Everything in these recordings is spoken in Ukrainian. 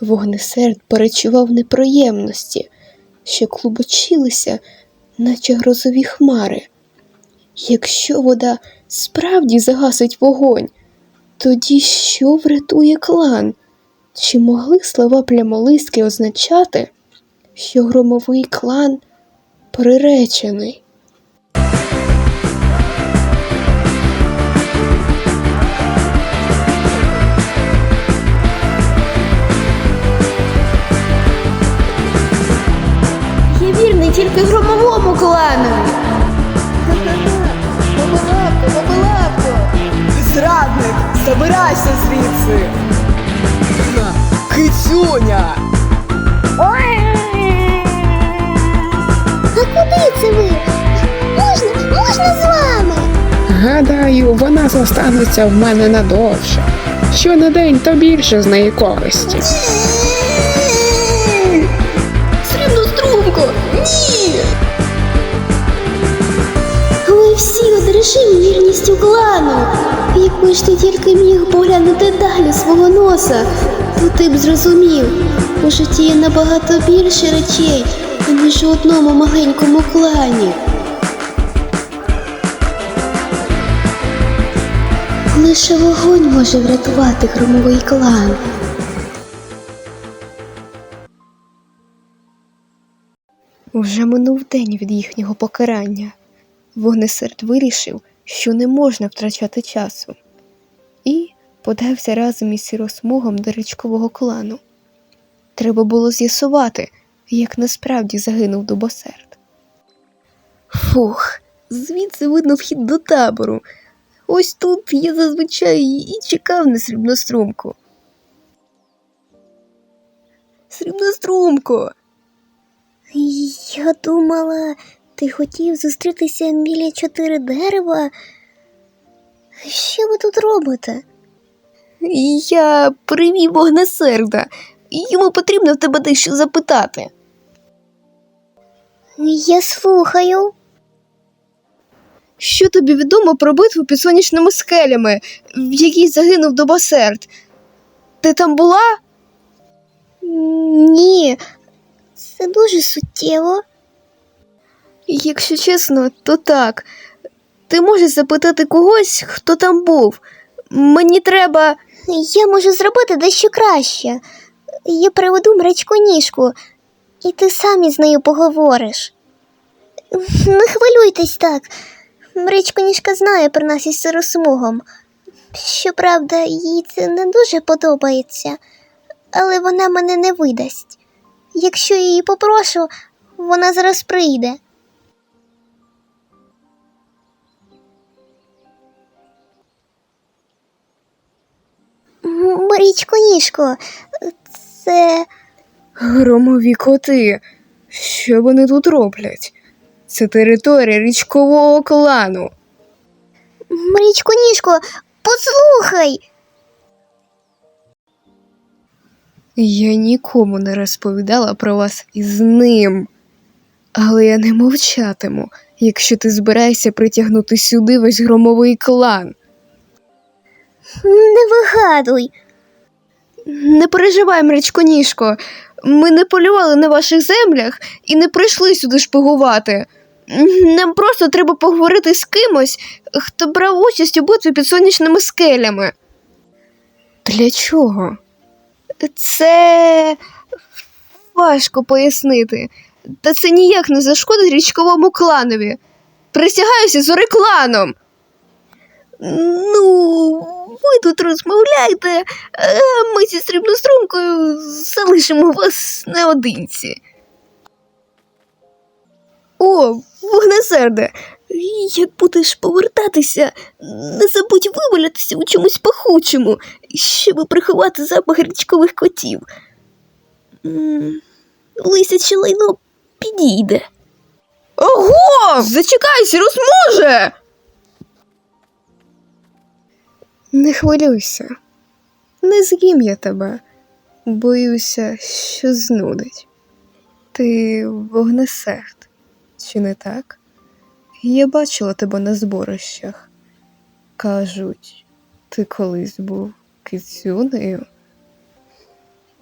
Вогнесерд перечував неприємності, що клубочилися, наче грозові хмари. Якщо вода справді загасить вогонь, тоді що врятує клан? Чи могли слова плямолистки означати, що громовий клан приречений? Кланові. Бабалапко, бабалапко! Зрадник, забирайся звідси! Кицюня! А куди це ви? Можна, можна з вами? Гадаю, вона зостанеться в мене надовше. Що на день, то більше з неї користі. Срібну струмку! Ні! Всі одержимі вірністю клану. Якби ж ти тільки міг поглянути далі свого носа, то ти б зрозумів, у житті є набагато більше речей, ніж у одному маленькому клані. Лише вогонь може врятувати громовий клан. Уже минув день від їхнього покарання. Вогнесерд вирішив, що не можна втрачати часу, і подався разом із сіросмугом до річкового клану. Треба було з'ясувати, як насправді загинув Дубосерд. Фух, звідси видно вхід до табору. Ось тут я зазвичай і чекав на срібнострумку. Срібнострумко! Я думала, ти хотів зустрітися біля чотири дерева. Що ви тут робите? Я привів вогнесерда. Йому потрібно в тебе дещо запитати. Я слухаю. Що тобі відомо про битву під сонячними скелями, в якій загинув Добосерд? Ти там була? Ні, це дуже суттєво. Якщо чесно, то так. Ти можеш запитати когось, хто там був. Мені треба. Я можу зробити дещо краще. Я приведу мречку ніжку, і ти сам із нею поговориш. Не хвилюйтесь так. Мречко ніжка знає про нас із сиросмугом. Щоправда, їй це не дуже подобається, але вона мене не видасть. Якщо я її попрошу, вона зараз прийде. Мрічко ніжко, це. Громові коти. Що вони тут роблять? Це територія річкового клану. Мрічко ніжко, послухай. Я нікому не розповідала про вас із ним. Але я не мовчатиму, якщо ти збираєшся притягнути сюди весь громовий клан. Не вигадуй. Не переживай, мречконіжко, ми не полювали на ваших землях і не прийшли сюди шпигувати. Нам просто треба поговорити з кимось, хто брав участь у битві під сонячними скелями. Для чого? Це важко пояснити. Та це ніяк не зашкодить річковому кланові. Присягаюся зори кланом. Ну, ви тут розмовляйте, а ми зі срібнострумкою залишимо вас наодинці. О, вогнесерде, як будеш повертатися, не забудь вивалятися у чомусь пахучому, щоб приховати запах річкових котів. Лисяче лайно підійде. Ого! Зачекайся, розможе! Не хвилюйся, не з'їм я тебе. Боюся, що знудить. Ти вогнесерд, чи не так? Я бачила тебе на зборищах. Кажуть, ти колись був кицюнею.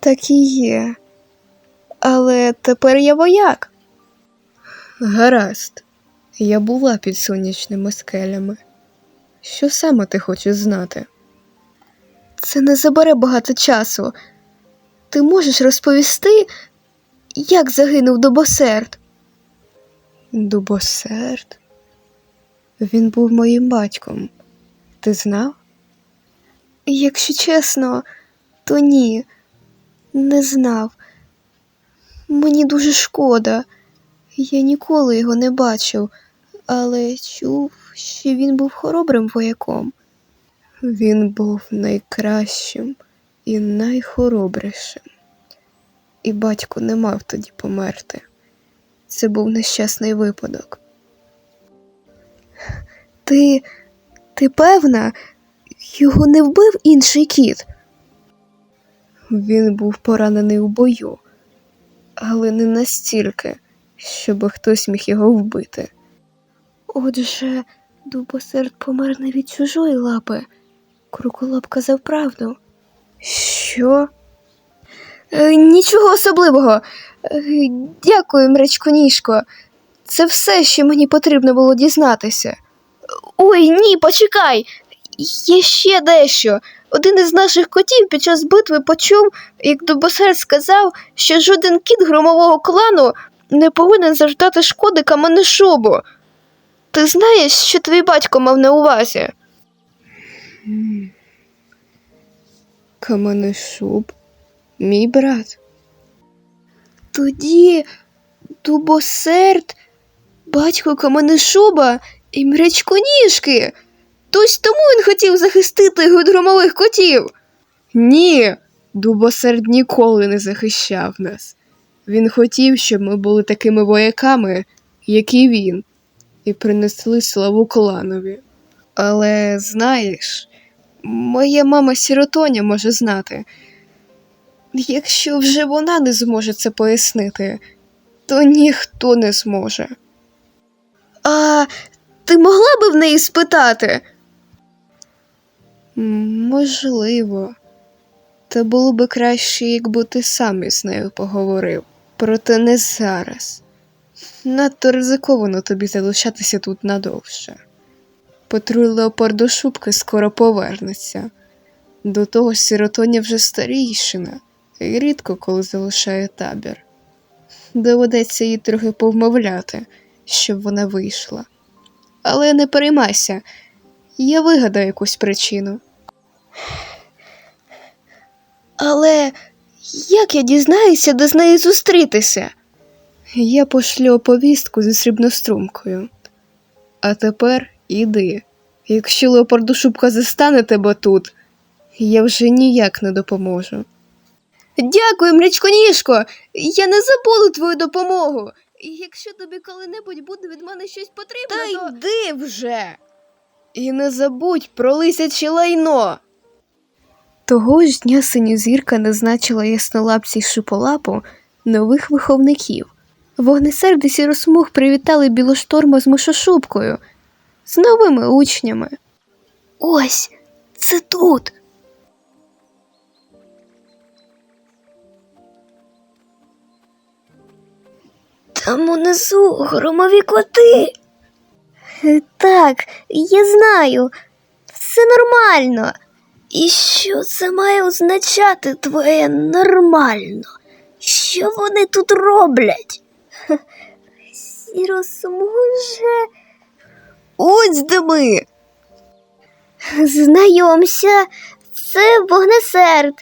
Так і є. Але тепер я вояк. Гаразд, я була під сонячними скелями. Що саме ти хочеш знати? Це не забере багато часу. Ти можеш розповісти, як загинув Дубосерд? Дубосерд? Він був моїм батьком. Ти знав? Якщо чесно, то ні, не знав. Мені дуже шкода. Я ніколи його не бачив, але чув, що він був хоробрим вояком. Він був найкращим і найхоробрішим. І батько не мав тоді померти. Це був нещасний випадок. Ти. ти певна, його не вбив інший кіт? Він був поранений у бою, але не настільки, щоб хтось міг його вбити. Отже, дубосерд помер не від чужої лапи. Круколап казав правду. Що? Е, нічого особливого. Е, дякую, мречконіжко. Це все, що мені потрібно було дізнатися. Ой, ні, почекай. Є ще дещо. Один із наших котів під час битви почув, як Дубосерд сказав, що жоден кіт громового клану не повинен завдати шкоди каменешобу. Ти знаєш, що твій батько мав на увазі? Каменешуб? Мій брат. Тоді Дубосерд, батько Каменешуба і мрячконіжки. Тось тому він хотів захистити громових котів. Ні, Дубосерд ніколи не захищав нас. Він хотів, щоб ми були такими вояками, як і він, і принесли славу кланові. Але знаєш, моя мама сіротоня може знати. Якщо вже вона не зможе це пояснити, то ніхто не зможе. А ти могла би в неї спитати? Можливо. Та було би краще, якби ти сам із нею поговорив. Проте не зараз. Надто ризиковано тобі залишатися тут надовше. Патруль леопардошубки скоро повернеться. До того ж, сиротоня вже старійшина і рідко коли залишає табір. Доведеться їй трохи повмовляти, щоб вона вийшла. Але не переймайся, я вигадаю якусь причину. Але як я дізнаюся, де з нею зустрітися? Я пошлю оповістку зі срібнострумкою. А тепер іди. Якщо леопардушубка застане тебе тут, я вже ніяк не допоможу. Дякую, мрячконіжко. Я не забуду твою допомогу. І якщо тобі коли-небудь буде від мене щось потрібно, Та то... йди вже. І не забудь про лисяче лайно. Того ж дня синьозірка назначила яснолапці шиполапу нових виховників. Вогнесерд і сіросмуг привітали білошторма з мишошубкою, з новими учнями. Ось, це тут. Там унизу громові коти. Так, я знаю. Все нормально. І що це має означати твоє нормально? Що вони тут роблять? Сіросмуже. Ось де ми. Знайомся, це вогнесерд,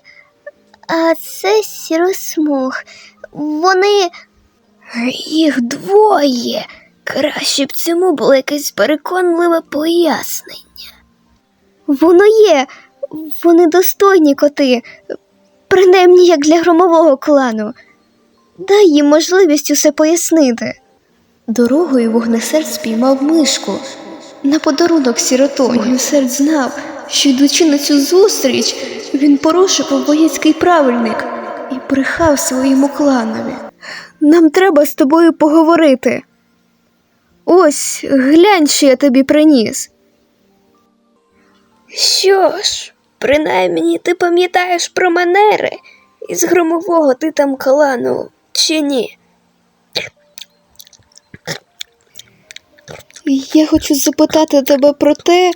а це сіросмуг. Вони. Їх двоє. Краще б цьому було якесь переконливе пояснення. Воно є, вони достойні коти, принаймні як для громового клану. Дай їм можливість усе пояснити. Дорогою вогнесерд спіймав мишку на подарунок сіротоні. Вогнесерд знав, що йдучи на цю зустріч, він порушив воєцький правильник і брехав своєму кланові. Нам треба з тобою поговорити. Ось, глянь, що я тобі приніс. Що ж, принаймні ти пам'ятаєш про манери із громового ти там клану, чи ні? Я хочу запитати тебе про те,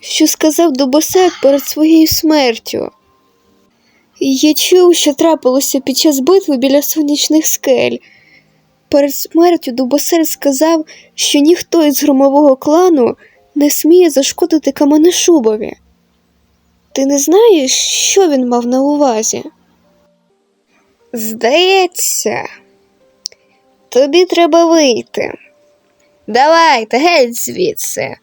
що сказав Дубосек перед своєю смертю. Я чув, що трапилося під час битви біля сонячних скель. Перед смертю Дубосер сказав, що ніхто із громового клану не сміє зашкодити Каменешубові. Ти не знаєш, що він мав на увазі? Здається, тобі треба вийти. Давайте, геть звідси.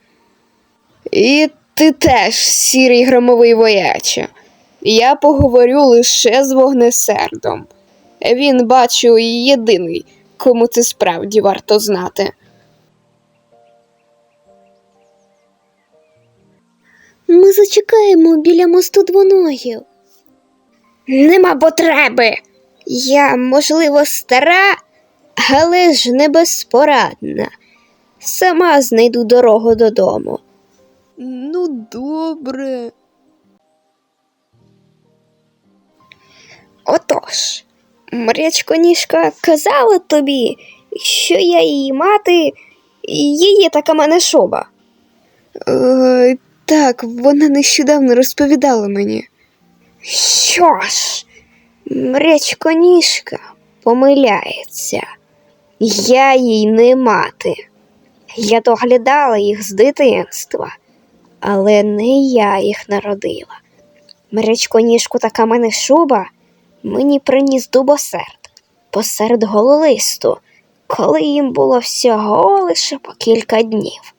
І ти теж, сірий громовий вояче. Я поговорю лише з вогнесердом. Він, бачу, єдиний, кому це справді варто знати. Ми зачекаємо біля мосту двоногів. Нема потреби. Я, можливо, стара, але ж не безпорадна. Сама знайду дорогу додому. Ну, добре. Отож, Мрячконіжка казала тобі, що я її мати, її така мене шоба. Е, так, вона нещодавно розповідала мені. Що ж, Мрячконіжка помиляється. Я їй не мати. Я доглядала їх з дитинства, але не я їх народила. Мрячконіжку така мене шуба мені приніс дубосерд посеред гололисту, коли їм було всього лише по кілька днів.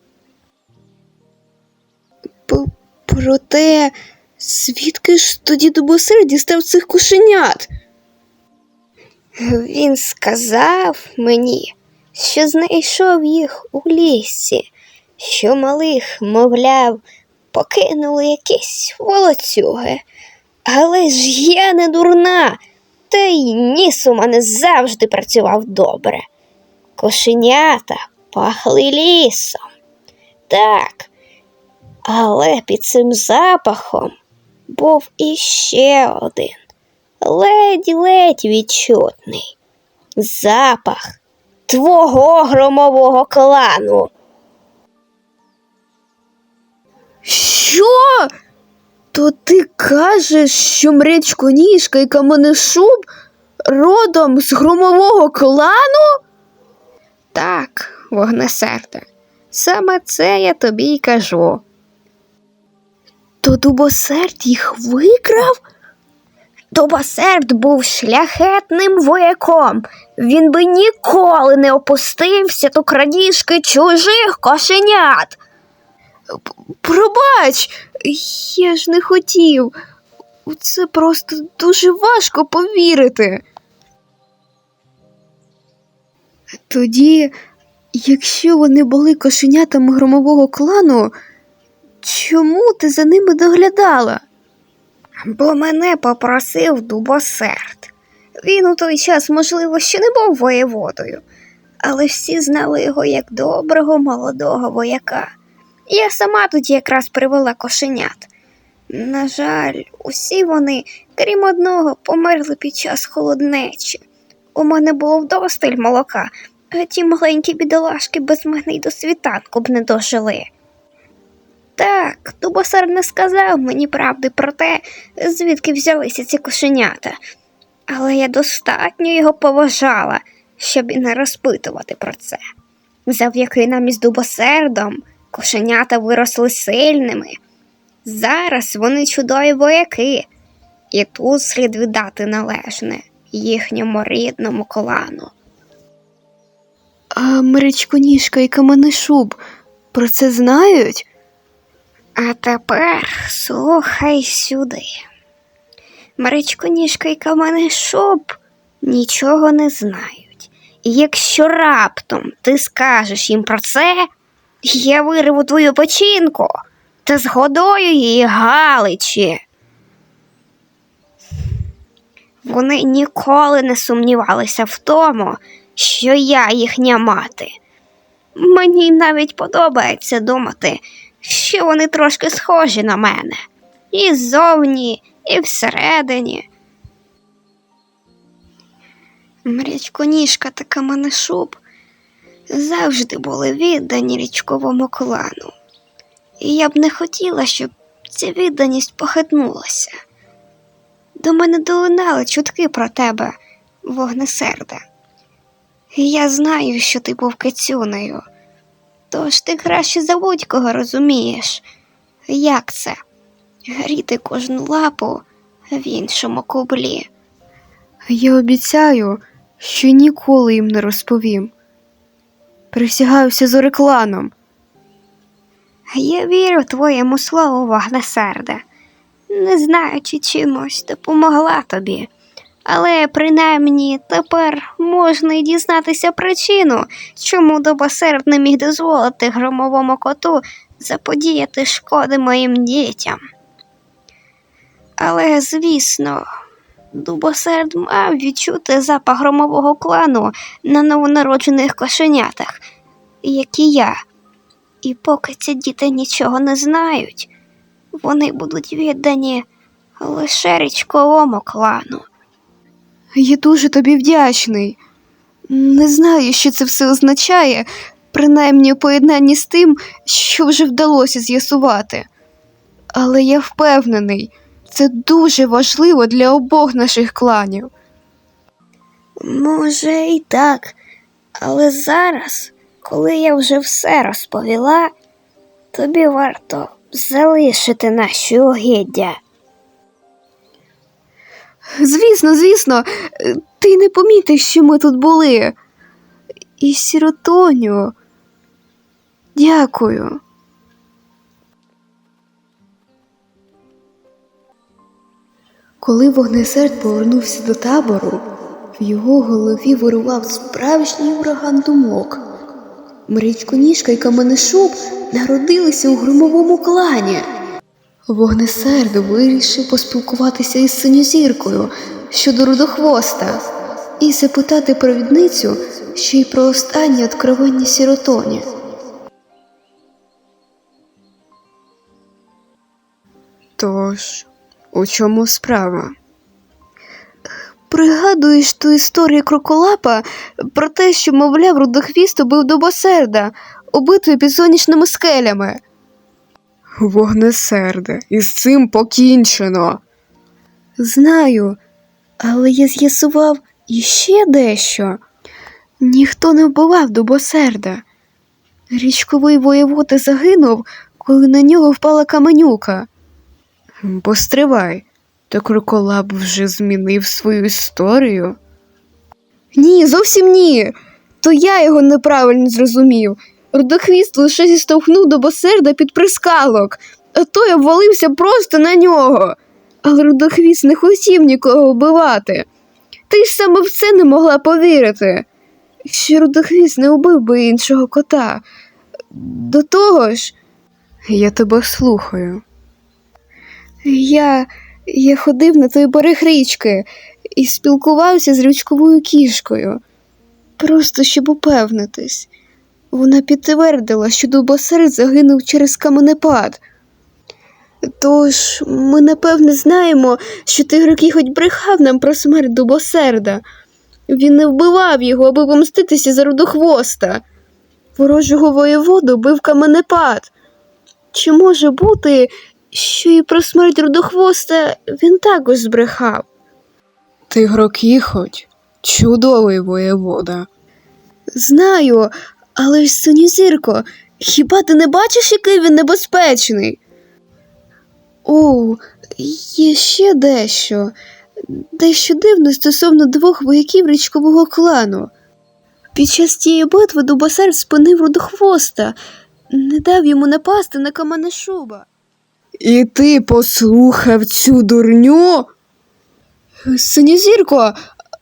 Проте, звідки ж тоді дубосерд дістав цих кошенят? Він сказав мені, що знайшов їх у лісі, що малих, мовляв, покинули якісь волоцюги. Але ж я не дурна, та й ніс у мене завжди працював добре. Кошенята пахли лісом. Так, але під цим запахом був іще один, ледь-ледь відчутний запах твого громового клану. Що? То ти кажеш, що мречконіжка і каменешуб родом з громового клану? Так, вогнесерде, саме це я тобі й кажу. То дубосерд їх викрав? Дубосерд був шляхетним вояком. Він би ніколи не опустився до крадіжки чужих кошенят. Пробач, я ж не хотів. У це просто дуже важко повірити. Тоді, якщо вони були кошенятами громового клану, чому ти за ними доглядала? Бо мене попросив дубосерд. Він у той час, можливо, ще не був воєводою, але всі знали його як доброго молодого вояка. Я сама тоді якраз привела кошенят. На жаль, усі вони, крім одного, померли під час холоднечі. У мене було вдосталь молока, а ті маленькі бідолашки без мене й до світанку б не дожили. Так, Дубосар не сказав мені правди про те, звідки взялися ці кошенята, але я достатньо його поважала, щоб і не розпитувати про це. Завдяки нам із дубосердом кошенята виросли сильними. Зараз вони чудові вояки, і тут слід віддати належне їхньому рідному колану. А Мречконіжка і Каменешуб про це знають? А тепер слухай сюди. Мречконіжка і Каменешуб нічого не знають. І якщо раптом ти скажеш їм про це, я вирву твою печінку та згодою її Галичі. Вони ніколи не сумнівалися в тому, що я їхня мати. Мені навіть подобається думати, що вони трошки схожі на мене. І ззовні, і всередині. Мрячконіжка та каменешуб завжди були віддані річковому клану. І я б не хотіла, щоб ця відданість похитнулася. До мене долинали чутки про тебе, вогнесерде. Я знаю, що ти був кицюнею. Тож ти краще за будь-кого розумієш, як це гріти кожну лапу в іншому кублі. Я обіцяю, що ніколи їм не розповім. Присягаюся зорекланом. Я вірю твоєму слову, вогнесерде. Не знаю, чи чимось допомогла тобі. Але принаймні тепер можна й дізнатися причину, чому Добосерд не міг дозволити громовому коту заподіяти шкоди моїм дітям. Але, звісно, Дубосерд мав відчути запах громового клану на новонароджених кошенятах, як і я. І поки ці діти нічого не знають, вони будуть віддані лише річковому клану. Я дуже тобі вдячний. Не знаю, що це все означає, принаймні у поєднанні з тим, що вже вдалося з'ясувати. Але я впевнений, це дуже важливо для обох наших кланів. Може, і так, але зараз, коли я вже все розповіла, тобі варто залишити наші угіддя. Звісно, звісно, ти не помітиш, що ми тут були. І сіротоню. Дякую. Коли вогнесерд повернувся до табору, в його голові вирував справжній ураган думок. Мрічконіжка і каменешуб народилися у громовому клані. Вогнесерд вирішив поспілкуватися із синьозіркою щодо рудохвоста і запитати провідницю ще й про останнє откровення сіротоні. Тож, у чому справа? Пригадуєш ту історію кроколапа про те, що, мовляв, рудохвіст убив Добосерда, убитий під сонячними скелями. Вогнесерде, із цим покінчено. Знаю, але я з'ясував іще дещо. Ніхто не вбивав Дубосерда. Річковий воєвода загинув, коли на нього впала каменюка. Постривай, то кроколап вже змінив свою історію. Ні, зовсім ні. То я його неправильно зрозумів. Рудохвіст лише зіштовхнув до босерда під прискалок, а той обвалився просто на нього. Але Рудохвіст не хотів нікого вбивати. Ти ж саме в це не могла повірити. Що Рудохвіст не убив би іншого кота. До того ж, я тебе слухаю. Я, я ходив на той берег річки і спілкувався з річковою кішкою. Просто щоб упевнитись. Вона підтвердила, що Дубосерд загинув через каменепад. Тож ми напевне знаємо, що Тигрокій хоч брехав нам про смерть Дубосерда. Він не вбивав його, аби помститися за рудохвоста. Ворожого воєводу бив каменепад. Чи може бути, що і про смерть рудохвоста він також збрехав? Тигрокіхоть чудовий воєвода. Знаю, але ж синьозірко, хіба ти не бачиш, який він небезпечний? О, є ще дещо. Дещо дивне стосовно двох вояків річкового клану. Під час тієї битви Дубасер спинив рудохвоста, не дав йому напасти на каменешуба. І ти послухав цю дурню? Синьозірко,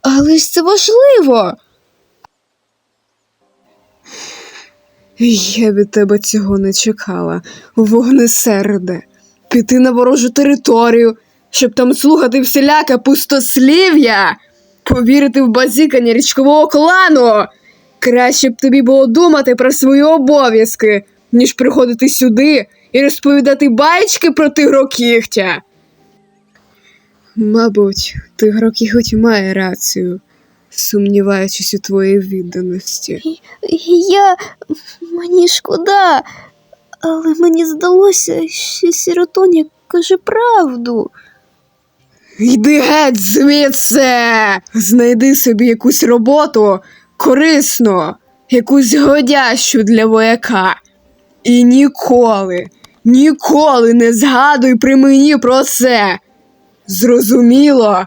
але ж це важливо. Я від тебе цього не чекала, вогнесерде. Піти на ворожу територію, щоб там слухати всіляке пустослів'я, повірити в базікання річкового клану. Краще б тобі було думати про свої обов'язки, ніж приходити сюди і розповідати баєчки про тигрокігтя. Мабуть, тигрокіготь має рацію. Сумніваючись у твоїй відданості. Я. мені шкода, але мені здалося, що Сіротоня каже правду. Йди геть звідси! Знайди собі якусь роботу корисну, якусь годящу для вояка. І ніколи, ніколи не згадуй при мені про це. Зрозуміло?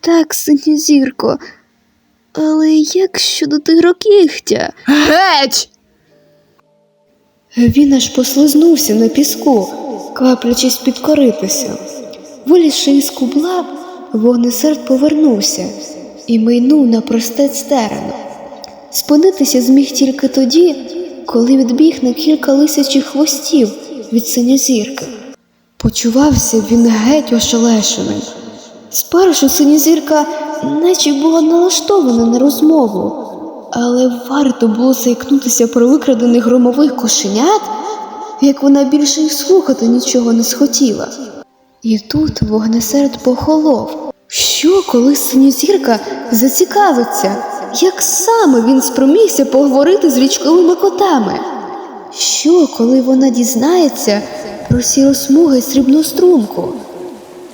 Так, синьозірко. Але як щодо тигрокігтя? Геть! Він аж послизнувся на піску, кваплячись підкоритися. Вилізши із кубла, вогнесерд повернувся і майнув на простець терена. Спинитися зміг тільки тоді, коли відбіг на кілька лисячих хвостів від синьозірки. Почувався він геть ошелешеним. Спершу синьозірка наче була налаштована на розмову, але варто було заікнутися про викрадених громових кошенят, як вона більше й слухати нічого не схотіла. І тут вогнесерд похолов. Що, коли синьозірка зацікавиться, як саме він спромігся поговорити з річковими котами? Що, коли вона дізнається про сіросмуги срібну струмку?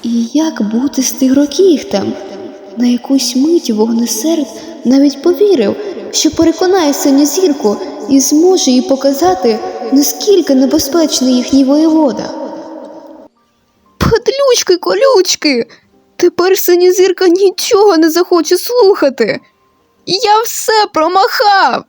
І як бути з тигрокігтем? На якусь мить вогнесерд навіть повірив, що переконає синьозірку і зможе їй показати, наскільки небезпечний їхній воєвода. Падлючки, колючки! Тепер синьозірка нічого не захоче слухати. Я все промахав.